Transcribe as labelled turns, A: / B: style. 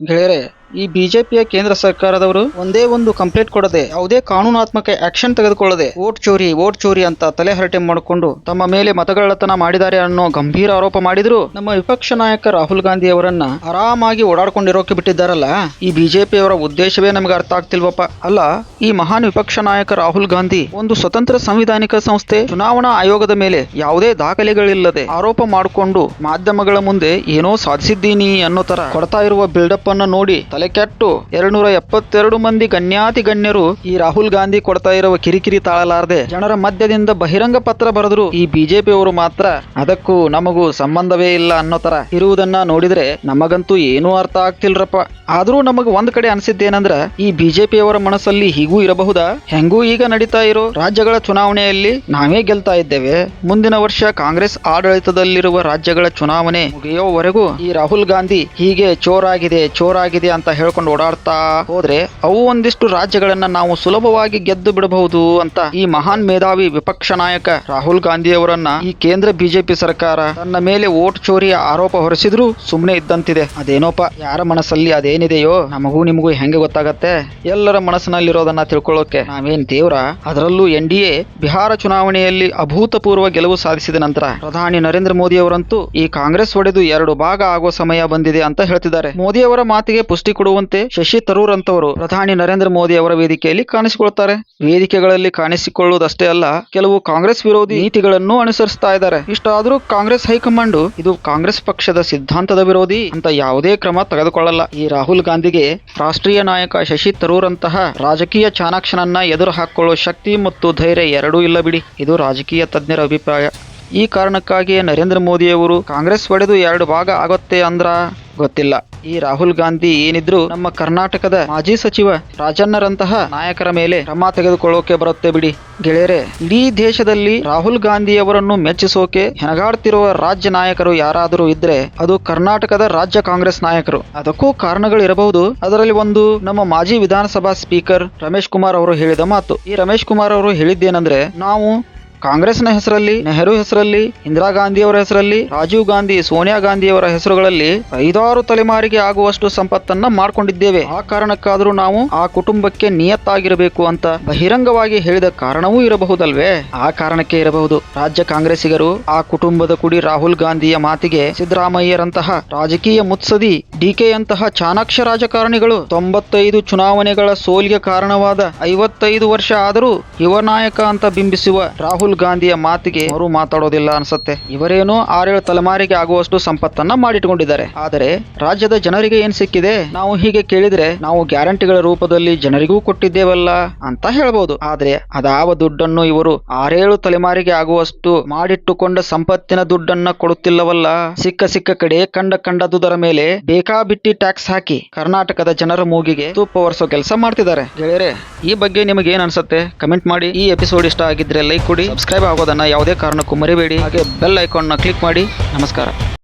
A: ಗೆಳೆಯರೆ ಈ ಬಿಜೆಪಿಯ ಕೇಂದ್ರ ಸರ್ಕಾರದವರು ಒಂದೇ ಒಂದು ಕಂಪ್ಲೇಂಟ್ ಕೊಡದೆ ಯಾವುದೇ ಕಾನೂನಾತ್ಮಕ ಆಕ್ಷನ್ ತೆಗೆದುಕೊಳ್ಳದೆ ವೋಟ್ ಚೋರಿ ವೋಟ್ ಚೋರಿ ಅಂತ ತಲೆ ಹರಟೆ ಮಾಡಿಕೊಂಡು ತಮ್ಮ ಮೇಲೆ ಮತಗಳತನ ಮಾಡಿದ್ದಾರೆ ಅನ್ನೋ ಗಂಭೀರ ಆರೋಪ ಮಾಡಿದ್ರು. ನಮ್ಮ ವಿಪಕ್ಷ ನಾಯಕ ರಾಹುಲ್ ಗಾಂಧಿ ಅವರನ್ನ ಆರಾಮಾಗಿ ಓಡಾಡ್ಕೊಂಡಿರೋಕೆ ಬಿಟ್ಟಿದ್ದಾರಲ್ಲ? ಈ ಬಿಜೆಪಿಯವರ ಉದ್ದೇಶವೇ ನಮಗೆ ಅರ್ಥ ಆಗ್ತಿಲ್ವಪ್ಪ. ಅಲ್ಲ, ಈ ಮಹಾನ್ ವಿಪಕ್ಷ ನಾಯಕ ರಾಹುಲ್ ಗಾಂಧಿ ಒಂದು ಸ್ವತಂತ್ರ ಸಂವಿಧಾನಿಕ ಸಂಸ್ಥೆ, ಚುನಾವಣಾ ಆಯೋಗದ ಮೇಲೆ ಯಾವುದೇ ದಾಖಲೆಗಳಿಲ್ಲದೆ ಆರೋಪ ಮಾಡಿಕೊಂಡು ಮಾಧ್ಯಮಗಳ ಮುಂದೆ ಏನೋ ಸಾಧಿಸಿದ್ದೀನಿ ಅನ್ನೋ ತರ ಕೊಡ್ತಾ ಇರುವ ಬಿಲ್ಡಪ್ ಅನ್ನ ನೋಡಿ ತಲೆ ಕೆಟ್ಟು ಎರಡ್ನೂರ ಎಪ್ಪತ್ತೆರಡು ಮಂದಿ ಗಣ್ಯಾತಿ ಗಣ್ಯರು ಈ ರಾಹುಲ್ ಗಾಂಧಿ ಕೊಡ್ತಾ ಇರುವ ಕಿರಿಕಿರಿ ತಾಳಲಾರದೆ ಜನರ ಮಧ್ಯದಿಂದ ಬಹಿರಂಗ ಪತ್ರ ಬರೆದ್ರು ಈ ಬಿಜೆಪಿ ಅವರು ಮಾತ್ರ ಅದಕ್ಕೂ ನಮಗೂ ಸಂಬಂಧವೇ ಇಲ್ಲ ಅನ್ನೋ ತರ ಇರುವುದನ್ನ ನೋಡಿದ್ರೆ ನಮಗಂತೂ ಏನೂ ಅರ್ಥ ಆಗ್ತಿಲ್ರಪ್ಪ. ಆದ್ರೂ ನಮಗ್ ಒಂದ್ ಕಡೆ ಅನ್ಸಿದ್ದೇನಂದ್ರ ಈ ಬಿಜೆಪಿಯವರ ಮನಸ್ಸಲ್ಲಿ ಹೀಗೂ ಇರಬಹುದಾ? ಹೆಂಗೂ ಈಗ ನಡೀತಾ ಇರೋ ರಾಜ್ಯಗಳ ಚುನಾವಣೆಯಲ್ಲಿ ನಾವೇ ಗೆಲ್ತಾ ಇದ್ದೇವೆ. ಮುಂದಿನ ವರ್ಷ ಕಾಂಗ್ರೆಸ್ ಆಡಳಿತದಲ್ಲಿರುವ ರಾಜ್ಯಗಳ ಚುನಾವಣೆ ಮುಗಿಯೋವರೆಗೂ ಈ ರಾಹುಲ್ ಗಾಂಧಿ ಹೀಗೆ ಚೋರಾಗಿದೆ ಚೋರಾಗಿದೆ ಅಂತ ಹೇಳ್ಕೊಂಡು ಓಡಾಡ್ತಾ ಹೋದ್ರೆ ಅವು ಒಂದಿಷ್ಟು ರಾಜ್ಯಗಳನ್ನ ನಾವು ಸುಲಭವಾಗಿ ಗೆದ್ದು ಬಿಡಬಹುದು ಅಂತ ಈ ಮಹಾನ್ ಮೇಧಾವಿ ವಿಪಕ್ಷ ನಾಯಕ ರಾಹುಲ್ ಗಾಂಧಿ ಅವರನ್ನ ಈ ಕೇಂದ್ರ ಬಿಜೆಪಿ ಸರ್ಕಾರ ತನ್ನ ಮೇಲೆ ಓಟ್ ಚೋರಿಯ ಆರೋಪ ಹೊರಿಸಿದ್ರು ಸುಮ್ಮನೆ ಇದ್ದಂತಿದೆ. ಅದೇನೋಪ? ಯಾರ ಮನಸ್ಸಲ್ಲಿ ಅದೇನಿದೆಯೋ? ನಮಗೂ ನಿಮಗೂ ಹೆಂಗೆ ಗೊತ್ತಾಗತ್ತೆ? ಎಲ್ಲರ ಮನಸ್ಸಿನಲ್ಲಿರೋದನ್ನ ತಿಳ್ಕೊಳ್ಳೋಕೆ ನಾವೇನ್ ದೇವ್ರ? ಅದರಲ್ಲೂ ಎನ್ ಡಿ ಬಿಹಾರ ಚುನಾವಣೆಯಲ್ಲಿ ಅಭೂತಪೂರ್ವ ಗೆಲುವು ಸಾಧಿಸಿದ ನಂತರ ಪ್ರಧಾನಿ ನರೇಂದ್ರ ಮೋದಿ ಅವರಂತೂ ಈ ಕಾಂಗ್ರೆಸ್ ಒಡೆದು ಎರಡು ಭಾಗ ಆಗೋ ಸಮಯ ಬಂದಿದೆ ಅಂತ ಹೇಳ್ತಿದ್ದಾರೆ. ಮೋದಿ ಅವರ ಮಾತಿಗೆ ಪುಷ್ಟಿ ಕೊಡುವಂತೆ ಶಶಿ ತರೂರ್ ಅಂತವರು ಪ್ರಧಾನಿ ನರೇಂದ್ರ ಮೋದಿ ಅವರ ವೇದಿಕೆಯಲ್ಲಿ ಕಾಣಿಸಿಕೊಳ್ತಾರೆ. ವೇದಿಕೆಗಳಲ್ಲಿ ಕಾಣಿಸಿಕೊಳ್ಳುವುದಷ್ಟೇ ಅಲ್ಲ, ಕೆಲವು ಕಾಂಗ್ರೆಸ್ ವಿರೋಧಿ ನೀತಿಗಳನ್ನು ಅನುಸರಿಸ್ತಾ ಇದ್ದಾರೆ. ಇಷ್ಟಾದರೂ ಕಾಂಗ್ರೆಸ್ ಹೈಕಮಾಂಡ್, ಇದು ಕಾಂಗ್ರೆಸ್ ಪಕ್ಷದ ಸಿದ್ಧಾಂತದ ವಿರೋಧಿ ಅಂತ ಯಾವುದೇ ಕ್ರಮ ತೆಗೆದುಕೊಳ್ಳಲ್ಲ. ಈ ರಾಹುಲ್ ಗಾಂಧಿಗೆ ರಾಷ್ಟ್ರೀಯ ನಾಯಕ ಶಶಿ ತರೂರ್ ಅಂತಹ ರಾಜಕೀಯ ಚಾಣಾಕ್ಷನನ್ನ ಎದುರು ಹಾಕಿಕೊಳ್ಳೋ ಶಕ್ತಿ ಮತ್ತು ಧೈರ್ಯ ಎರಡೂ ಇಲ್ಲ ಬಿಡಿ. ಇದು ರಾಜಕೀಯ ತಜ್ಞರ ಅಭಿಪ್ರಾಯ. ಈ ಕಾರಣಕ್ಕಾಗಿ ನರೇಂದ್ರ ಮೋದಿಯವರು ಕಾಂಗ್ರೆಸ್ ಒಡೆದು ಎರಡು ಭಾಗ ಆಗುತ್ತೆ ಅಂದ್ರ ಗೊತ್ತಿಲ್ಲ. ಈ ರಾಹುಲ್ ಗಾಂಧಿ ಏನಿದ್ರು ನಮ್ಮ ಕರ್ನಾಟಕದ ಮಾಜಿ ಸಚಿವ ರಾಜಣ್ಣರಂತಹ ನಾಯಕರ ಮೇಲೆ ಕ್ರಮ ತೆಗೆದುಕೊಳ್ಳೋಕೆ ಬರುತ್ತೆ ಬಿಡಿ. ಗೆಳೆಯರೆ, ಇಡೀ ದೇಶದಲ್ಲಿ ರಾಹುಲ್ ಗಾಂಧಿ ಅವರನ್ನು ಮೆಚ್ಚಿಸೋಕೆ ಹೆಣಗಾಡ್ತಿರುವ ರಾಜ್ಯ ನಾಯಕರು ಯಾರಾದರೂ ಇದ್ರೆ ಅದು ಕರ್ನಾಟಕದ ರಾಜ್ಯ ಕಾಂಗ್ರೆಸ್ ನಾಯಕರು. ಅದಕ್ಕೂ ಕಾರಣಗಳು ಇರಬಹುದು ಅದರಲ್ಲಿ ಒಂದು ನಮ್ಮ ಮಾಜಿ ವಿಧಾನಸಭಾ ಸ್ಪೀಕರ್ ರಮೇಶ್ ಕುಮಾರ್ ಅವರು ಹೇಳಿದ ಮಾತು. ಈ ರಮೇಶ್ ಕುಮಾರ್ ಅವರು ಹೇಳಿದ್ದೇನೆಂದ್ರೆ, ನಾವು ಕಾಂಗ್ರೆಸ್ನ ಹೆಸರಲ್ಲಿ, ನೆಹರು ಹೆಸರಲ್ಲಿ, ಇಂದಿರಾ ಗಾಂಧಿಯವರ ಹೆಸರಲ್ಲಿ, ರಾಜೀವ್ ಗಾಂಧಿ, ಸೋನಿಯಾ ಗಾಂಧಿಯವರ ಹೆಸರುಗಳಲ್ಲಿ ಐದಾರು ತಲೆಮಾರಿಗೆ ಆಗುವಷ್ಟು ಸಂಪತ್ತನ್ನ ಮಾಡ್ಕೊಂಡಿದ್ದೇವೆ ಆ ಕಾರಣಕ್ಕಾದರೂ ನಾವು ಆ ಕುಟುಂಬಕ್ಕೆ ನಿಯತ್ತಾಗಿರಬೇಕು ಅಂತ ಬಹಿರಂಗವಾಗಿ ಹೇಳಿದ ಕಾರಣವೂ ಇರಬಹುದಲ್ವೇ? ಆ ಕಾರಣಕ್ಕೆ ಇರಬಹುದು. ರಾಜ್ಯ ಕಾಂಗ್ರೆಸ್ಸಿಗರು ಆ ಕುಟುಂಬದ ಕುಡಿ ರಾಹುಲ್ ಗಾಂಧಿಯ ಮಾತಿಗೆ ಸಿದ್ದರಾಮಯ್ಯರಂತಹ ರಾಜಕೀಯ ಮುತ್ಸದಿ ಡಿಕೆಯಂತಹ ಚಾಣಾಕ್ಷ ರಾಜಕಾರಣಿಗಳು ತೊಂಬತ್ತೈದು ಚುನಾವಣೆಗಳ ಸೋಲಿಗೆ ಕಾರಣವಾದ ಐವತ್ತೈದು ವರ್ಷ ಆದರೂ ಯುವ ನಾಯಕ ಅಂತ ಬಿಂಬಿಸುವ ರಾಹುಲ್ ಗಾಂಧಿಯ ಮಾತಿಗೆ ಅವರು ಮಾತಾಡೋದಿಲ್ಲ ಅನ್ಸತ್ತೆ. ಇವರೇನು ಆರೇಳು ತಲೆಮಾರಿಗೆ ಆಗುವಷ್ಟು ಸಂಪತ್ತನ್ನ ಮಾಡಿಟ್ಕೊಂಡಿದ್ದಾರೆ. ಆದರೆ ರಾಜ್ಯದ ಜನರಿಗೆ ಏನ್ ಸಿಕ್ಕಿದೆ? ನಾವು ಹೀಗೆ ಕೇಳಿದ್ರೆ ನಾವು ಗ್ಯಾರಂಟಿಗಳ ರೂಪದಲ್ಲಿ ಜನರಿಗೂ ಕೊಟ್ಟಿದ್ದೇವಲ್ಲ ಅಂತ ಹೇಳಬಹುದು ಆದ್ರೆ ಅದಾವ ದುಡ್ಡನ್ನು ಇವರು ಆರೇಳು ತಲೆಮಾರಿಗೆ ಆಗುವಷ್ಟು ಮಾಡಿಟ್ಟುಕೊಂಡ ಸಂಪತ್ತಿನ ದುಡ್ಡನ್ನ ಕೊಡುತ್ತಿಲ್ಲವಲ್ಲ. ಸಿಕ್ಕ ಸಿಕ್ಕ ಕಡೆ ಕಂಡ ಕಂಡದುದರ ಮೇಲೆ ಬೇಕಾಬಿಟ್ಟಿ ಟ್ಯಾಕ್ಸ್ ಹಾಕಿ ಕರ್ನಾಟಕದ ಜನರ ಮೂಗಿಗೆ ತುಪ್ಪ ಒರೆಸೋ ಕೆಲಸ ಮಾಡ್ತಿದ್ದಾರೆ. ಗೆಳೆಯರೆ, ಈ ಬಗ್ಗೆ ನಿಮಗೆ ಏನ್ ಅನ್ಸುತ್ತೆ? ಕಮೆಂಟ್ ಮಾಡಿ. ಈ ಎಪಿಸೋಡ್ ಇಷ್ಟ ಆಗಿದ್ರೆ ಲೈಕ್ ಕೊಡಿ. ಸಬ್ಸ್ಕ್ರೈಬ್ ಆಗೋದನ್ನ ಯಾವುದೇ ಕಾರಣಕ್ಕೂ ಮರಿಬೇಡಿ. ಹಾಗೆ ಬೆಲ್ ಐಕಾನ್ನ ಕ್ಲಿಕ್ ಮಾಡಿ. ನಮಸ್ಕಾರ.